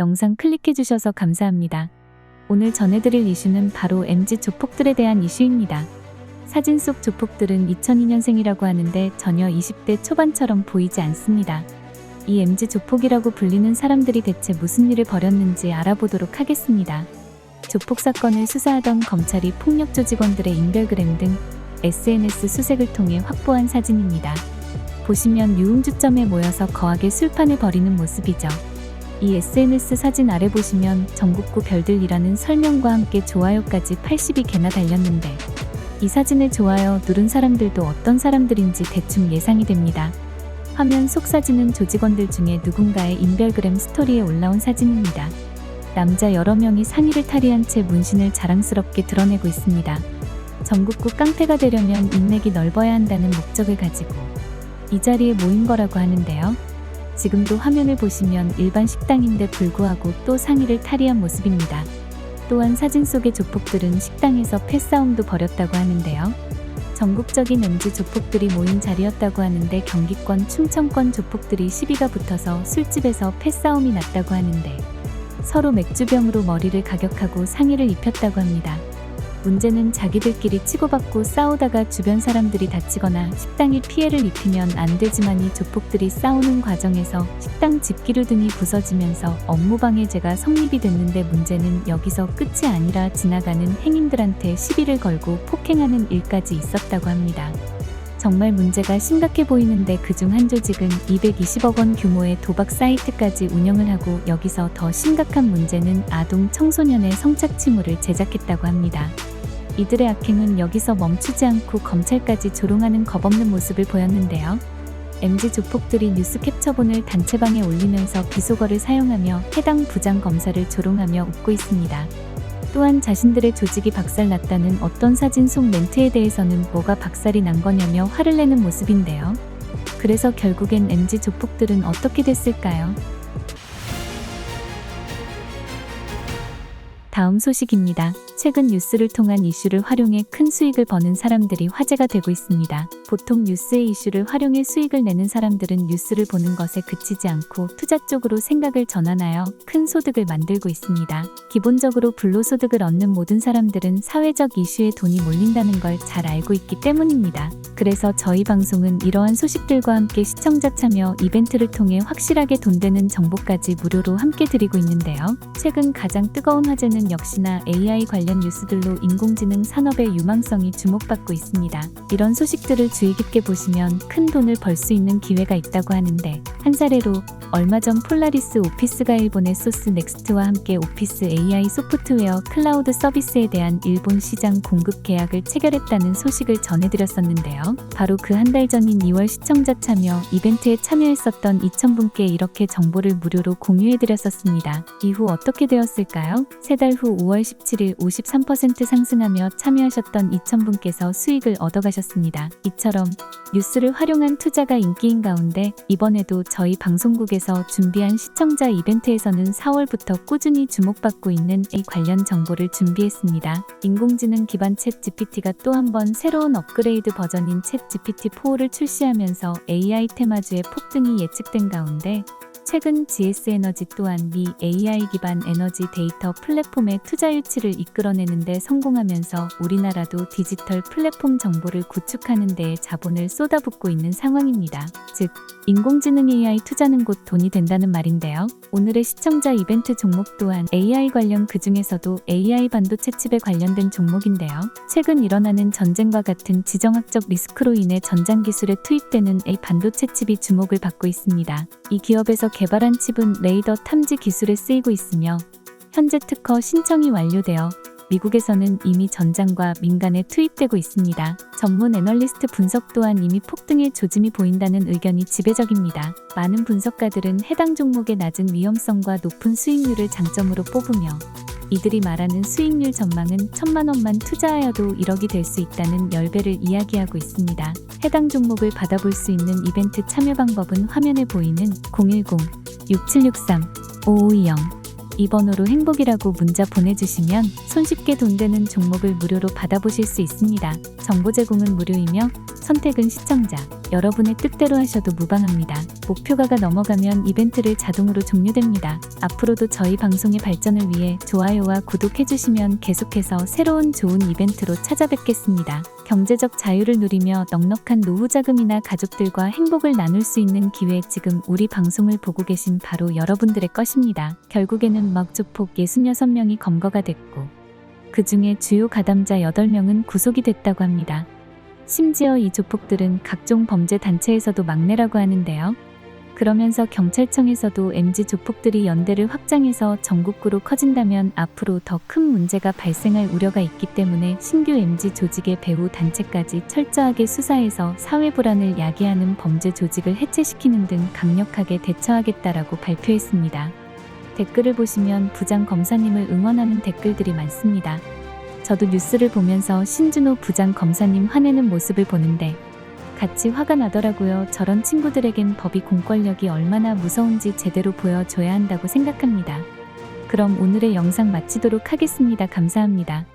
영상 클릭해주셔서 감사합니다. 오늘 전해드릴 이슈는 바로 MZ 조폭들에 대한 이슈입니다. 사진 속 조폭들은 2002년생이라고 하는데 전혀 20대 초반처럼 보이지 않습니다. 이 MZ 조폭이라고 불리는 사람들이 대체 무슨 일을 벌였는지 알아보도록 하겠습니다. 조폭 사건을 수사하던 검찰이 폭력 조직원들의 인별그램 등 SNS 수색을 통해 확보한 사진입니다. 보시면 유흥주점에 모여서 거하게 술판을 벌이는 모습이죠. 이 SNS 사진 아래 보시면 전국구 별들이라는 설명과 함께 좋아요까지 80이 개나 달렸는데 이 사진을 좋아요 누른 사람들도 어떤 사람들인지 대충 예상이 됩니다. 화면 속 사진은 조직원들 중에 누군가의 인별그램 스토리에 올라온 사진입니다. 남자 여러 명이 상의를 탈의한 채 문신을 자랑스럽게 드러내고 있습니다. 전국구 깡패가 되려면 인맥이 넓어야 한다는 목적을 가지고 이 자리에 모인 거라고 하는데요. 지금도 화면을 보시면 일반 식당인데 불구하고 또 상의를 탈의한 모습입니다. 또한 사진 속의 조폭들은 식당에서 패싸움도 벌였다고 하는데요. 전국적인 MZ 조폭들이 모인 자리였다고 하는데 경기권, 충청권 조폭들이 시비가 붙어서 술집에서 패싸움이 났다고 하는데 서로 맥주병으로 머리를 가격하고 상의를 입혔다고 합니다. 문제는 자기들끼리 치고받고 싸우다가 주변 사람들이 다치거나 식당이 피해를 입히면 안 되지만 이 조폭들이 싸우는 과정에서 식당 집기류 등이 부서지면서 업무방해죄가 성립이 됐는데 문제는 여기서 끝이 아니라 지나가는 행인들한테 시비를 걸고 폭행하는 일까지 있었다고 합니다. 정말 문제가 심각해 보이는데 그중 한 조직은 220억 원 규모의 도박 사이트까지 운영을 하고 여기서 더 심각한 문제는 아동 청소년의 성착취물을 제작했다고 합니다. 이들의 악행은 여기서 멈추지 않고 검찰까지 조롱하는 겁없는 모습을 보였는데요. MZ 조폭들이 뉴스 캡처본을 단체방에 올리면서 비속어를 사용하며 해당 부장 검사를 조롱하며 웃고 있습니다. 또한 자신들의 조직이 박살났다는 어떤 사진 속 멘트에 대해서는 뭐가 박살이 난 거냐며 화를 내는 모습인데요. 그래서 결국엔 MZ 조폭들은 어떻게 됐을까요? 다음 소식입니다. 최근 뉴스를 통한 이슈를 활용해 큰 수익을 버는 사람들이 화제가 되고 있습니다. 보통 뉴스의 이슈를 활용해 수익을 내는 사람들은 뉴스를 보는 것에 그치지 않고 투자 쪽으로 생각을 전환하여 큰 소득을 만들고 있습니다. 기본적으로 불로소득을 얻는 모든 사람들은 사회적 이슈에 돈이 몰린다는 걸 잘 알고 있기 때문입니다. 그래서 저희 방송은 이러한 소식들과 함께 시청자 참여 이벤트를 통해 확실하게 돈 되는 정보까지 무료로 함께 드리고 있는데요. 최근 가장 뜨거운 화제는 역시나 AI 관련 뉴스들로 인공지능 산업의 유망성이 주목받고 있습니다. 이런 소식들을 주의 깊게 보시면 큰 돈을 벌 수 있는 기회가 있다고 하는데 한 사례로 얼마 전 폴라리스 오피스가 일본의 소스 넥스트와 함께 오피스 AI 소프트웨어 클라우드 서비스에 대한 일본 시장 공급 계약을 체결했다는 소식을 전해드렸었는데요. 바로 그 한 달 전인 2월 시청자 참여 이벤트에 참여했었던 2,000분께 이렇게 정보를 무료로 공유해드렸었습니다. 이후 어떻게 되었을까요? 세 달 후 5월 17일 53% 상승하며 참여하셨던 2,000분께서 수익을 얻어가셨습니다. 이처럼 뉴스를 활용한 투자가 인기인 가운데 이번에도 저희 방송국에서 준비한 시청자 이벤트에서는 4월부터 꾸준히 주목받고 있는 A 관련 정보를 준비했습니다. 인공지능 기반 챗 GPT가 또 한 번 새로운 업그레이드 버전인 챗 GPT-4를 출시하면서 AI 테마주의 폭등이 예측된 가운데 최근 GS 에너지 또한 미 AI 기반 에너지 데이터 플랫폼의 투자 유치를 이끌어내는 데 성공하면서 우리나라도 디지털 플랫폼 정보를 구축하는 데에 자본을 쏟아붓고 있는 상황입니다. 즉, 인공지능 AI 투자는 곧 돈이 된다는 말인데요. 오늘의 시청자 이벤트 종목 또한 AI 관련 그 중에서도 AI 반도체 칩에 관련된 종목인데요. 최근 일어나는 전쟁과 같은 지정학적 리스크로 인해 전장 기술에 투입되는 A 반도체 칩이 주목을 받고 있습니다. 이 기업에서 개발한 칩은 레이더 탐지 기술에 쓰이고 있으며 현재 특허 신청이 완료되어 미국에서는 이미 전장과 민간에 투입되고 있습니다. 전문 애널리스트 분석 또한 이미 폭등의 조짐이 보인다는 의견이 지배적입니다. 많은 분석가들은 해당 종목의 낮은 위험성과 높은 수익률을 장점으로 뽑으며 이들이 말하는 수익률 전망은 천만 원만 투자하여도 1억이 될 수 있다는 열배를 이야기하고 있습니다. 해당 종목을 받아볼 수 있는 이벤트 참여 방법은 화면에 보이는 010-6763-5520 이 번호로 행복이라고 문자 보내주시면 손쉽게 돈 되는 종목을 무료로 받아보실 수 있습니다. 정보 제공은 무료이며 선택은 시청자, 여러분의 뜻대로 하셔도 무방합니다. 목표가가 넘어가면 이벤트를 자동으로 종료됩니다. 앞으로도 저희 방송의 발전을 위해 좋아요와 구독해주시면 계속해서 새로운 좋은 이벤트로 찾아뵙겠습니다. 경제적 자유를 누리며 넉넉한 노후 자금이나 가족들과 행복을 나눌 수 있는 기회 지금 우리 방송을 보고 계신 바로 여러분들의 것입니다. 결국에는 먹조폭 66명이 검거가 됐고 그 중에 주요 가담자 8명은 구속이 됐다고 합니다. 심지어 이 조폭들은 각종 범죄 단체에서도 막내라고 하는데요. 그러면서 경찰청에서도 MG 조폭들이 연대를 확장해서 전국구로 커진다면 앞으로 더 큰 문제가 발생할 우려가 있기 때문에 신규 MG 조직의 배후 단체까지 철저하게 수사해서 사회 불안을 야기하는 범죄 조직을 해체시키는 등 강력하게 대처하겠다라고 발표했습니다. 댓글을 보시면 부장 검사님을 응원하는 댓글들이 많습니다. 저도 뉴스를 보면서 신준호 부장 검사님 화내는 모습을 보는데 같이 화가 나더라고요. 저런 친구들에겐 법이 공권력이 얼마나 무서운지 제대로 보여줘야 한다고 생각합니다. 그럼 오늘의 영상 마치도록 하겠습니다. 감사합니다.